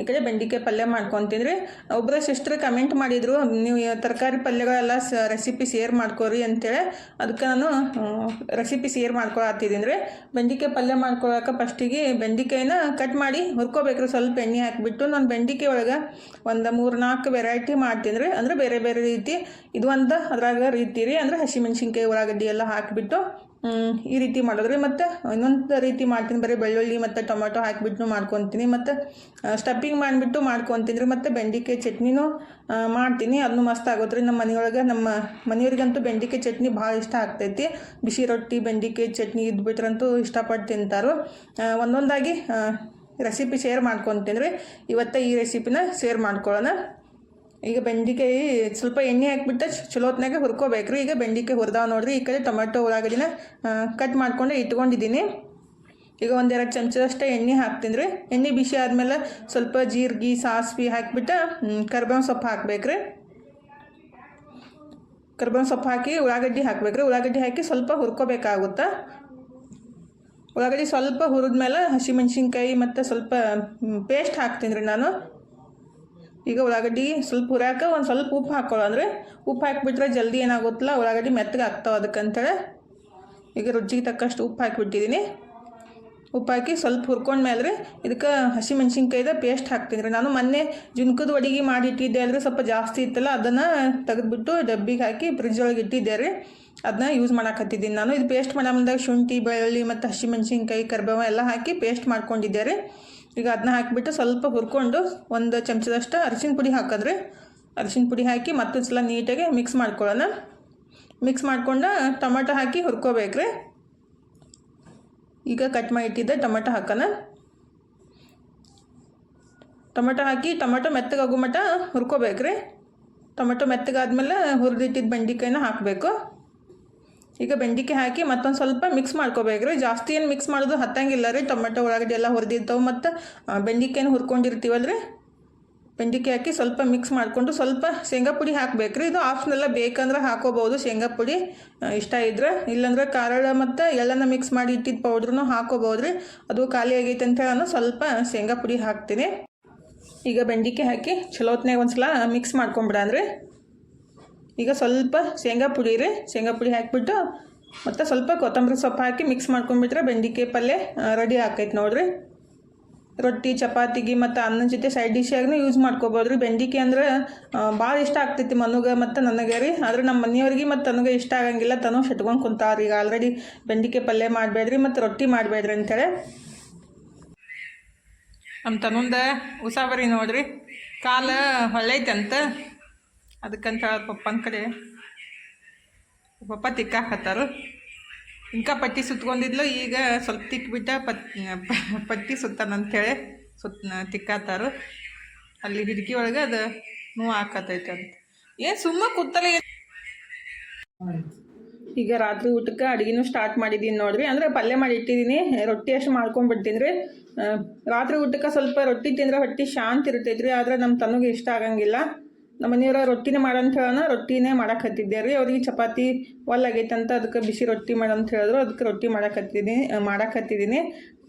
ಈ ಕಡೆ ಬೆಂಡಿಕಾಯಿ ಪಲ್ಯ ಮಾಡ್ಕೊತಿದ್ರಿ ಒಬ್ಬರ ಸಿಸ್ಟ್ರ್ ಕಮೆಂಟ್ ಮಾಡಿದರು, ನೀವು ತರಕಾರಿ ಪಲ್ಯಗಳೆಲ್ಲ ಸ ರೆಸಿಪಿ ಶೇರ್ ಮಾಡ್ಕೋರಿ ಅಂತೇಳಿ, ಅದಕ್ಕೆ ನಾನು ರೆಸಿಪಿ ಶೇರ್ ಮಾಡ್ಕೊಳತ್ತಿದ್ದೀನಿ ರೀ ಬೆಂಡಿಕಾಯಿ ಪಲ್ಯ ಮಾಡ್ಕೊಳಕ್ಕೆ ಫಸ್ಟಿಗೆ ಬೆಂಡಿಕಾಯಿನ ಕಟ್ ಮಾಡಿ, ಹುರ್ಕೋಬೇಕ್ರಿ, ಸ್ವಲ್ಪ ಎಣ್ಣೆ ಹಾಕಿಬಿಟ್ಟು, ನಾನು ಬೆಂಡಿಕಾಯಿ ಒಳಗೆ ಒಂದು ಮೂರು ನಾಲ್ಕು ವೆರೈಟಿ ಮಾಡ್ತೀನಿ. ರೀ ಅಂದರೆ ಬೇರೆ ಬೇರೆ ರೀತಿ, ಇದು ಒಂದು ಅದ್ರಾಗ ರೀತಿ ರೀ, ಅಂದರೆ ಹಸಿಮೆಣ್ಸಿನ್ಕಾಯಿ, ಉಳ್ಳಾಗಡ್ಡಿ ಎಲ್ಲ ಹಾಕಿಬಿಟ್ಟು ಈ ರೀತಿ ಮಾಡೋದ್ರಿ ಮತ್ತು ಇನ್ನೊಂದು ರೀತಿ ಮಾಡ್ತೀನಿ, ಬರೀ ಬೆಳ್ಳುಳ್ಳಿ ಮತ್ತು ಟೊಮೆಟೊ ಹಾಕಿಬಿಟ್ಟು ಮಾಡ್ಕೊತೀನಿ, ಮತ್ತು ಸ್ಟಫಿಂಗ್ ಮಾಡಿಬಿಟ್ಟು ಮಾಡ್ಕೊತೀನಿ ರೀ ಮತ್ತು ಬೆಂಡಿಕಾಯಿ ಚಟ್ನಿನೂ ಮಾಡ್ತೀನಿ. ಅದನ್ನು ಮಸ್ತ್ ಆಗುತ್ತೆ ರೀ ನಮ್ಮ ಮನೆಯೊಳಗೆ, ನಮ್ಮ ಮನೆಯವ್ರಿಗಂತೂ ಬೆಂಡಿಕಾಯಿ ಚಟ್ನಿ ಭಾಳ ಇಷ್ಟ ಆಗ್ತೈತಿ. ಬಿಸಿ ರೊಟ್ಟಿ ಬೆಂಡಿಕಾಯಿ ಚಟ್ನಿ ಇದ್ಬಿಟ್ರಂತೂ ಇಷ್ಟಪಟ್ಟು ತಿಂತಾರೋ. ಒಂದೊಂದಾಗಿ ರೆಸಿಪಿ ಶೇರ್ ಮಾಡ್ಕೊತೀನಿ ರೀ ಇವತ್ತೇ ಈ ರೆಸಿಪಿನ ಶೇರ್ ಮಾಡ್ಕೊಳ್ಳೋಣ. ಈಗ ಬೆಂಡಿಕಾಯಿ ಸ್ವಲ್ಪ ಎಣ್ಣೆ ಹಾಕ್ಬಿಟ್ಟು ಚಲೋ ಹುರ್ಕೋಬೇಕು ರೀ. ಈಗ ಬೆಂಡಿಕಾಯಿ ಹುರಿದಾವ ನೋಡ್ರಿ. ಈ ಕಡೆ ಟೊಮೆಟೊ ಉಳ್ಳಾಗಡ್ಡಿನ ಕಟ್ ಮಾಡಿಕೊಂಡು ಇಟ್ಕೊಂಡಿದ್ದೀನಿ. ಈಗ ಒಂದೆರಡು ಚಮಚದಷ್ಟು ಎಣ್ಣೆ ಹಾಕ್ತೀನಿ ರೀ. ಎಣ್ಣೆ ಬಿಸಿ ಆದಮೇಲೆ ಸ್ವಲ್ಪ ಜೀರಿಗೆ, ಸಾಸಿವೆ ಹಾಕಿಬಿಟ್ಟು ಕರ್ಬೇವಿನ ಸೊಪ್ಪು ಹಾಕ್ಬೇಕ್ರಿ ಕರ್ಬೇವಿನ ಸೊಪ್ಪು ಹಾಕಿ ಉಳ್ಳಾಗಡ್ಡಿ ಹಾಕ್ಬೇಕ್ರಿ ಉಳ್ಳಾಗಡ್ಡಿ ಹಾಕಿ ಸ್ವಲ್ಪ ಹುರ್ಕೋಬೇಕಾಗುತ್ತೆ? ಉಳ್ಳಾಗಡ್ಡಿ ಸ್ವಲ್ಪ ಹುರಿದ್ಮೇಲೆ ಹಸಿಮೆಣ್ಸಿನ್ಕಾಯಿ ಮತ್ತು ಸ್ವಲ್ಪ ಪೇಸ್ಟ್ ಹಾಕ್ತೀನಿ ರೀ ನಾನು. ಈಗ ಉಳ್ಳಾಗಡ್ಡಿ ಸ್ವಲ್ಪ ಹುರ್ಯಾಕ ಒಂದು ಸ್ವಲ್ಪ ಉಪ್ಪು ಹಾಕ್ಕೊಳ್ಳೋ ಅಂದರೆ ಉಪ್ಪು ಹಾಕಿಬಿಟ್ರೆ ಜಲ್ದಿ ಏನಾಗುತ್ತಲ್ಲ, ಉಳ್ಳಾಗಡ್ಡಿ ಮೆತ್ತಗೆ ಆಗ್ತಾವೆ ಅದಕ್ಕಂತೇಳಿ. ಈಗ ರುಚಿಗೆ ತಕ್ಕಷ್ಟು ಉಪ್ಪು ಹಾಕಿಬಿಟ್ಟಿದ್ದೀನಿ. ಉಪ್ಪು ಹಾಕಿ ಸ್ವಲ್ಪ ಹುರ್ಕೊಂಡ್ಮೇಲೆ ರೀ ಇದಕ್ಕೆ ಹಸಿಮೆಣ್ಸಿನ್ಕಾಯ್ದ ಪೇಸ್ಟ್ ಹಾಕ್ತೀನಿ ರೀ. ನಾನು ಮೊನ್ನೆ ಜುನ್ಕದ ಅಡಿಗೆ ಮಾಡಿ ಇಟ್ಟಿದ್ದೆ ಅಂದರೆ ಸ್ವಲ್ಪ ಜಾಸ್ತಿ ಇತ್ತಲ್ಲ, ಅದನ್ನು ತೆಗೆದುಬಿಟ್ಟು ಡಬ್ಬಿಗೆ ಹಾಕಿ ಫ್ರಿಜ್ ಒಳಗೆ ಇಟ್ಟಿದ್ದೆ ರೀ. ಅದನ್ನ ಯೂಸ್ ಮಾಡಾಕತ್ತಿದ್ದೀನಿ ನಾನು. ಇದು ಪೇಸ್ಟ್ ಮಾಡೋ ಮುಂದಾಗ ಶುಂಠಿ, ಬೆಳ್ಳುಳ್ಳಿ ಮತ್ತು ಹಸಿಮೆಣ್ಸಿನ್ಕಾಯಿ, ಕರ್ಬೇವ ಎಲ್ಲ ಹಾಕಿ ಪೇಸ್ಟ್ ಮಾಡ್ಕೊಂಡಿದ್ದೆ ರೀ. ಈಗ ಅದನ್ನ ಹಾಕಿಬಿಟ್ಟು ಸ್ವಲ್ಪ ಹುರ್ಕೊಂಡು ಒಂದು ಚಮಚದಷ್ಟು ಅರಿಶಿನ ಪುಡಿ ಹಾಕಿದ್ರೆ ಅರಿಶಿನ ಪುಡಿ ಹಾಕಿ ಮತ್ತೊಂದು ಸಲ ನೀಟಾಗಿ ಮಿಕ್ಸ್ ಮಾಡ್ಕೊಳ್ಳೋಣ. ಮಿಕ್ಸ್ ಮಾಡ್ಕೊಂಡು ಟೊಮೆಟೊ ಹಾಕಿ ಹುರ್ಕೋಬೇಕ್ರಿ. ಈಗ ಕಟ್ ಮಾಡಿ ಇಟ್ಟಿದ್ದೆ ಟೊಮೆಟೊ ಹಾಕೋಣ. ಟೊಮೆಟೊ ಹಾಕಿ ಟೊಮೆಟೊ ಮೆತ್ತಗಾಗೋ ಮಟ್ಟ ಹುರ್ಕೋಬೇಕ್ರಿ. ಟೊಮೆಟೊ ಮೆತ್ತಗಾದ್ಮೇಲೆ ಹುರಿದಿಟ್ಟಿದ್ದ ಬೆಂಡಿಕಾಯಿನ ಹಾಕಬೇಕು. ಈಗ ಬೆಂಡಿಕೆ ಹಾಕಿ ಮತ್ತೊಂದು ಸ್ವಲ್ಪ ಮಿಕ್ಸ್ ಮಾಡ್ಕೋಬೇಕ್ರಿ ಜಾಸ್ತಿ ಏನು ಮಿಕ್ಸ್ ಮಾಡೋದು ಹತ್ತಂಗಿಲ್ಲ ರೀ. ಟೊಮೆಟೊ ಉಳ್ಳಾಗಡ್ಡಿ ಎಲ್ಲ ಹುರಿದಿರ್ತಾವೆ ಮತ್ತು ಬೆಂಡಿಕಾಯಿನ ರೀ ಬೆಂಡಿಕೆ ಹಾಕಿ ಸ್ವಲ್ಪ ಮಿಕ್ಸ್ ಮಾಡಿಕೊಂಡು ಸ್ವಲ್ಪ ಶೇಂಗಾ ಪುಡಿ ಹಾಕಬೇಕ್ರಿ ಇದು ಆಪ್ಷನೆಲ್ಲ ಬೇಕಂದ್ರೆ ಹಾಕೋಬೋದು ಶೇಂಗಾ ಪುಡಿ ಇಷ್ಟ ಇದ್ರೆ. ಇಲ್ಲಾಂದ್ರೆ ಕಾರಳ ಮತ್ತು ಎಳ್ಳನ್ನು ಮಿಕ್ಸ್ ಮಾಡಿ ಇಟ್ಟಿದ್ದ ಪೌಡ್ರೂ ಹಾಕೋಬೋದು ರೀ. ಅದು ಖಾಲಿ ಆಗೈತೆ ಅಂತೇಳಿ ನಾನು ಸ್ವಲ್ಪ ಶೇಂಗಾ ಪುಡಿ ಹಾಕ್ತೀನಿ. ಈಗ ಬೆಂಡಿಕೆ ಹಾಕಿ ಚಲೋತ್ನಾಗ ಒಂದು ಸಲ ಮಿಕ್ಸ್ ಮಾಡ್ಕೊಂಬಿಡಂದ್ರಿ ಈಗ ಸ್ವಲ್ಪ ಶೇಂಗಾ ಪುಡಿ ರೀ. ಶೇಂಗಾ ಪುಡಿ ಹಾಕಿಬಿಟ್ಟು ಮತ್ತು ಸ್ವಲ್ಪ ಕೊತ್ತಂಬರಿ ಸೊಪ್ಪು ಹಾಕಿ ಮಿಕ್ಸ್ ಮಾಡ್ಕೊಂಡ್ಬಿಟ್ರೆ ಬೆಂಡಿಕಾಯಿ ಪಲ್ಯ ರೆಡಿ ಆಕೈತೆ ನೋಡಿರಿ. ರೊಟ್ಟಿ ಚಪಾತಿಗೆ ಮತ್ತು ಅನ್ನದ ಜೊತೆ ಸೈಡ್ ಡಿಶಾಗೂ ಯೂಸ್ ಮಾಡ್ಕೋಬೋದು ರೀ. ಬೆಂಡಿಕಾಯಿ ಅಂದ್ರೆ ಭಾಳ ಇಷ್ಟ ಆಗ್ತೈತಿ ಮನುಗೆ ಮತ್ತು ನನಗೆ ರೀ. ಆದ್ರೆ ನಮ್ಮ ಮನೆಯವ್ರಿಗೆ ಮತ್ತು ನನಗೆ ಇಷ್ಟ ಆಗಂಗಿಲ್ಲ. ತನೂ ಶೆಟ್ಕೊಂಡು ಕುಂತಾವ್ರಿ ಈಗ ಆಲ್ರೆಡಿ ಬೆಂಡಿಕಾಯಿ ಪಲ್ಯ ಮಾಡಬೇಡ್ರಿ ಮತ್ತು ರೊಟ್ಟಿ ಮಾಡಬೇಡ್ರಿ ಅಂತೇಳಿ ನಮ್ಮ ತನುಂದ ಉಸಾಬರಿ ನೋಡ್ರಿ. ಕಾಲು ಹೊಳ್ಳೈತಂತ. ಅದಕ್ಕಂತ ಅವ್ರ ಪಪ್ಪನ ಕಡೆ ಪಪ್ಪ ತಿಕ್ಕಾಕತ್ತಾರು. ಇಂಕ ಪಟ್ಟಿ ಸುತ್ಕೊಂಡಿದ್ಲು, ಈಗ ಸ್ವಲ್ಪ ತಿಕ್ಬಿಟ್ಟ ಪತ್ ಪಟ್ಟಿ ಸುತ್ತಾನಂತೇಳಿ ಸುತ್ತ ತಿಕ್ಕಾತಾರು. ಅಲ್ಲಿ ಹಿಡ್ಕಿ ಒಳಗೆ ಅದು ನೋವು ಹಾಕತೈತೆ ಅಂತ. ಏನು ಸುಮ್ಮ ಕೂತಲ್ಲ ಈಗ ರಾತ್ರಿ ಊಟಕ್ಕೆ ಅಡುಗೆನೂ ಸ್ಟಾರ್ಟ್ ಮಾಡಿದ್ದೀನಿ ನೋಡ್ರಿ. ಅಂದರೆ ಪಲ್ಯ ಮಾಡಿ ಇಟ್ಟಿದ್ದೀನಿ ರೊಟ್ಟಿ ಅಷ್ಟು ಮಾಡ್ಕೊಂಡ್ಬಿಡ್ತೀನಿ ರೀ. ರಾತ್ರಿ ಊಟಕ್ಕೆ ಸ್ವಲ್ಪ ರೊಟ್ಟಿ ತಿಂದರೆ ಹೊಟ್ಟೆ ಶಾಂತಿ ಇರ್ತೈತೆ ಆದರೆ ನಮ್ಮ ತನಗೆ ಇಷ್ಟ ಆಗಂಗಿಲ್ಲ. ನಮ್ಮ ಮನೆಯವ್ರ ರೊಟ್ಟಿನೇ ಮಾಡಂತ ಹೇಳೋಣ, ರೊಟ್ಟಿನೇ ಮಾಡಕ್ಕೆ ರೀ. ಅವ್ರಿಗೆ ಚಪಾತಿ ಅಂತ ಅದಕ್ಕೆ ಬಿಸಿ ರೊಟ್ಟಿ ಮಾಡಂತ ಹೇಳಿದ್ರು. ಅದಕ್ಕೆ ರೊಟ್ಟಿ ಮಾಡಕ್ಕೆ ಮಾಡಕ್ಕೆ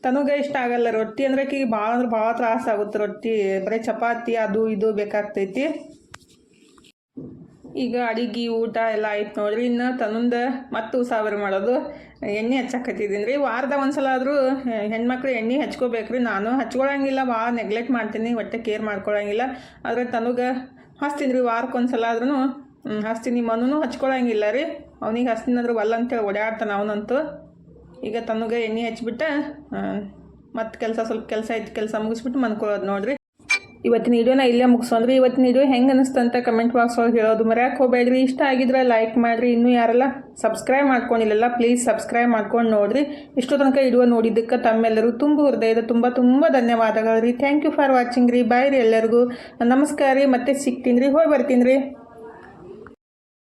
ತನಗೆ ಇಷ್ಟ ಆಗಲ್ಲ ರೊಟ್ಟಿ ಅಂದ್ರೆ ಈಗ ಭಾಳ ಅಂದ್ರೆ ಭಾಳ ತ್ರಾಸ ಆಗುತ್ತೆ ರೊಟ್ಟಿ. ಬರೀ ಚಪಾತಿ, ಅದು ಇದು ಬೇಕಾಗ್ತೈತಿ. ಈಗ ಅಡಿಗೆ, ಊಟ ಎಲ್ಲ ಆಯ್ತು ನೋಡ್ರಿ. ಇನ್ನು ತನ್ನೊಂದು ಮತ್ತು ಸಾವಿರ ಮಾಡೋದು. ಎಣ್ಣೆ ಹಚ್ಚಾಕತ್ತಿದ್ದೀನಿ ರೀ. ವಾರದ ಒಂದು ಸಲ ಆದರೂ ಹೆಣ್ಮಕ್ಳು ಎಣ್ಣೆ ಹಚ್ಕೋಬೇಕ್ರಿ. ನಾನು ಹಚ್ಕೊಳಂಗಿಲ್ಲ, ಭಾಳ ನೆಗ್ಲೆಕ್ಟ್ ಮಾಡ್ತೀನಿ. ಒಟ್ಟೆ ಕೇರ್ ಮಾಡ್ಕೊಳಂಗಿಲ್ಲ. ಆದರೆ ತನಗೆ ಹಚ್ತೀನಿ ರೀ ವಾರಕ್ಕೆ ಒಂದು ಸಲ ಆದ್ರೂ ಹಚ್ತೀನಿ ಮನೂ ಹಚ್ಕೊಳಂಗಿಲ್ಲ ರೀ. ಅವನಿಗೆ ಹಸ್ತಿನಾದ್ರೂ ಒಲ್ಲ ಅಂತೇಳಿ ಓಡಾಡ್ತಾನೆ ಅವನಂತೂ. ಈಗ ತನಗೆ ಎಣ್ಣೆ ಹಚ್ಬಿಟ್ಟು ಮತ್ತೆ ಕೆಲಸ ಸ್ವಲ್ಪ ಕೆಲಸ ಇತ್ತು ಕೆಲಸ ಮುಗಿಸ್ಬಿಟ್ಟು ಮನ್ಕೊಳ್ಳೋದು ನೋಡ್ರಿ. ಇವತ್ತಿನ ವಿಡಿಯೋನ ಇಲ್ಲೇ ಮುಗಿಸೋಂದ್ರಿ ಇವತ್ತಿನ ವಿಡಿಯೋ ಹೆಂಗೆ ಅನಿಸ್ತಂತ ಕಮೆಂಟ್ ಬಾಕ್ಸ್ ಒಳಗೆ ಹೇಳೋದು. ಮರ್ಯಾಕೆ ಹೋಗಬೇಡ್ರಿ. ಇಷ್ಟ ಆಗಿದ್ರೆ ಲೈಕ್ ಮಾಡಿರಿ. ಇನ್ನೂ ಯಾರೆಲ್ಲ ಸಬ್ಸ್ಕ್ರೈಬ್ ಮಾಡ್ಕೊಂಡಿಲ್ಲಲ್ಲ ಪ್ಲೀಸ್ ಸಬ್ಸ್ಕ್ರೈಬ್ ಮಾಡ್ಕೊಂಡು ನೋಡಿರಿ. ಇಷ್ಟು ತನಕ ವಿಡಿಯೋ ನೋಡಿದ್ದಕ್ಕೆ ತಮ್ಮೆಲ್ಲರೂ ತುಂಬ ಹೃದಯದ ತುಂಬ ತುಂಬ ಧನ್ಯವಾದಗಳು ರೀ. ಥ್ಯಾಂಕ್ ಯು ಫಾರ್ ವಾಚಿಂಗ್ ರೀ. ಬಾಯ್ ರೀ ಎಲ್ಲರಿಗೂ. ನಮಸ್ಕಾರ ರೀ. ಮತ್ತೆ ಸಿಗ್ತೀನಿ ರೀ. ಹೋಗಿ ಬರ್ತೀನಿ ರೀ.